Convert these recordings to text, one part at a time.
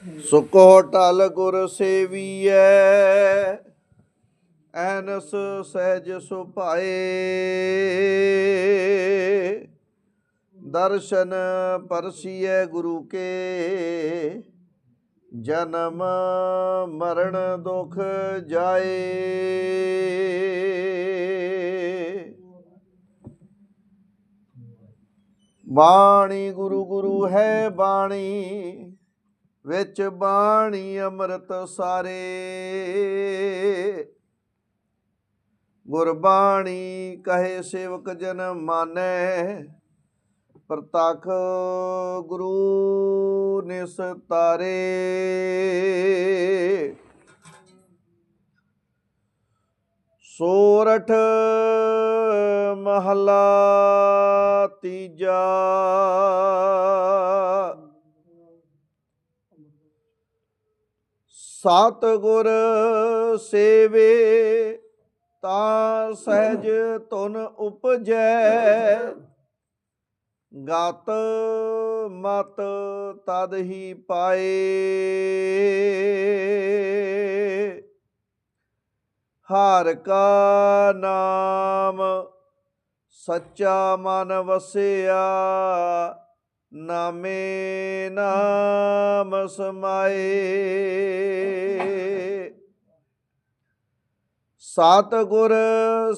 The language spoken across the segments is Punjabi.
ਸੁਕੋ ਟਲ ਗੁਰ ਸੇਵੀਐ, ਐਨਸ ਸਹਿਜ ਸੁਭਾਏ। ਦਰਸ਼ਨ ਪਰਸੀਏ ਗੁਰੂ ਕੇ, ਜਨਮ ਮਰਨ ਦੁਖ ਜਾਏ। ਬਾਣੀ ਗੁਰੂ ਗੁਰੂ ਹੈ ਬਾਣੀ ਵਿੱਚ ਬਾਣੀ ਅੰਮ੍ਰਿਤ ਸਾਰੇ। ਗੁਰਬਾਣੀ ਕਹੇ ਸੇਵਕ ਜਨ ਮਾਨੈ, ਪ੍ਰਤਖ ਗੁਰੂ ਨਿਸਤਾਰੇ ਸੋਰਠ ਮਹਲਾ ਤੀਜਾ ਸਤ ਗੁਰ ਸੇਵੇ, ਤਾਂ ਸਹਿਜ ਤੁਨ ਉਪਜੈ। ਗਤ ਮਤ ਤਦ ਹੀ ਪਾਏ। ਹਰ ਕਾ ਨਾਮ ਸੱਚਾ ਮਨ ਵਸਿਆ। ਨਾਮੇ ਨਾਮ ਸਮਾਏ। ਸਤ ਗੁਰ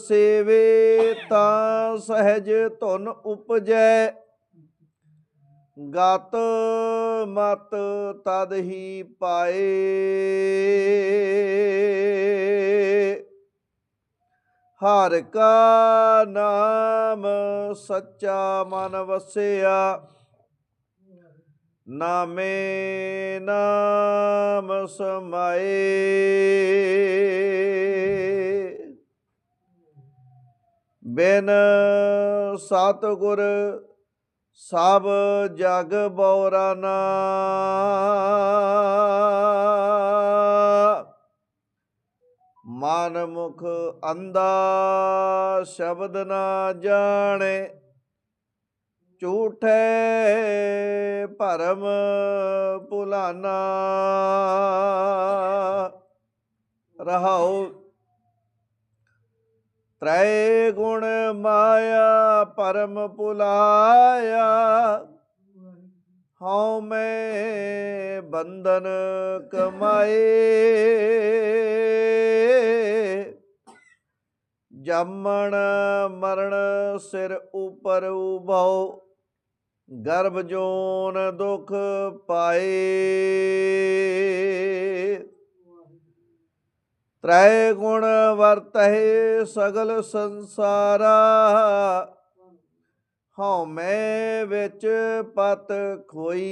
ਸੇਵੇ ਤਾਂ ਸਹਿਜ ਧੁਨ ਉਪਜੈ। ਗਤ ਮਤ ਤਦ ਹੀ ਪਾਏ। ਹਰ ਕਾ ਨਾਮ ਸੱਚਾ ਮਨ ਵਸਿਆ। ਨਾਮੇ ਨਾਮ ਸਮਾਏ। ਬਿਨ ਸਤਿਗੁਰ ਸਭ ਜਗ ਬੌਰਾਨਾ ਮਨ ਮੁਖ ਅੰਦਾ ਸ਼ਬਦ ਨਾ ਜਾਣੇ। ਝੂਠੇ ਭਰਮ ਭੁਲਾਨਾ। ਰਹਾਉ ਤ੍ਰੈ ਗੁਣ ਮਾਇਆ ਪਰਮ ਭੁਲਾਇਆ। ਹਉ ਮੈਂ ਬੰਧਨ ਕਮਾਏ। ਜੰਮਣ ਮਰਨ ਸਿਰ ਉਪਰ ਉਭਾਉ ਗਰਭ ਜੋਨ ਦੁਖ ਪਾਏ। ਤ੍ਰੈ ਗੁਣ ਵਰਤਹਿ ਸਗਲ ਸੰਸਾਰਾ। ਹਉ ਵਿੱਚ ਪਤ ਖੋਈ।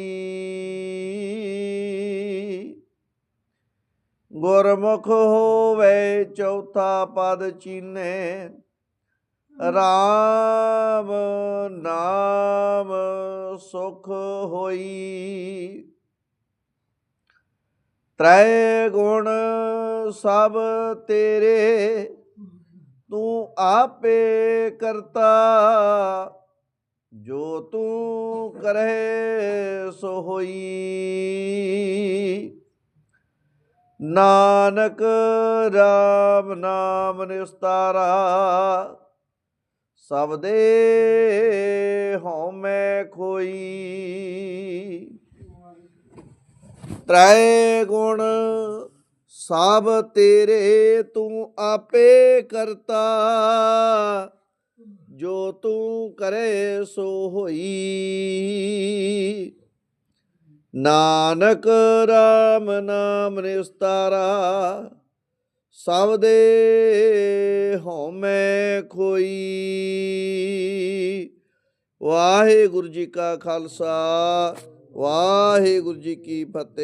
ਗੁਰਮੁਖ ਹੋਵੇ ਚੌਥਾ ਪਦ ਚੀਨੇ। RAM ਨਾਮ ਸੁਖ ਹੋਈ। ਤ੍ਰੈ ਗੁਣ ਸਭ ਤੇਰੇ, ਤੂੰ ਆਪੇ ਕਰਤਾ। ਜੋ ਤੂੰ ਕਰੇ ਸੋ ਹੋਈ। ਨਾਨਕ RAM ਨਾਮ ਨਿਸਤਾਰਾ ਸਭ ਦੇ ਹਉਮੈ ਖੋਈ। ਤ੍ਰੈ ਗੁਣ ਸਭ ਤੇਰੇ ਤੂੰ ਆਪੇ ਕਰਤਾ। ਜੋ ਤੂੰ ਕਰੇ ਸੋ ਹੋਈ। ਨਾਨਕ RAM ਨਾਮ ਨਿਸਤਾਰਾ। ਸਭ ਦੇ ਹਉਮੈ ਖੋਈ। ਵਾਹਿਗੁਰੂ ਜੀ ਕਾ ਖਾਲਸਾ ਵਾਹਿਗੁਰੂ ਜੀ ਕੀ ਫਤਿਹ।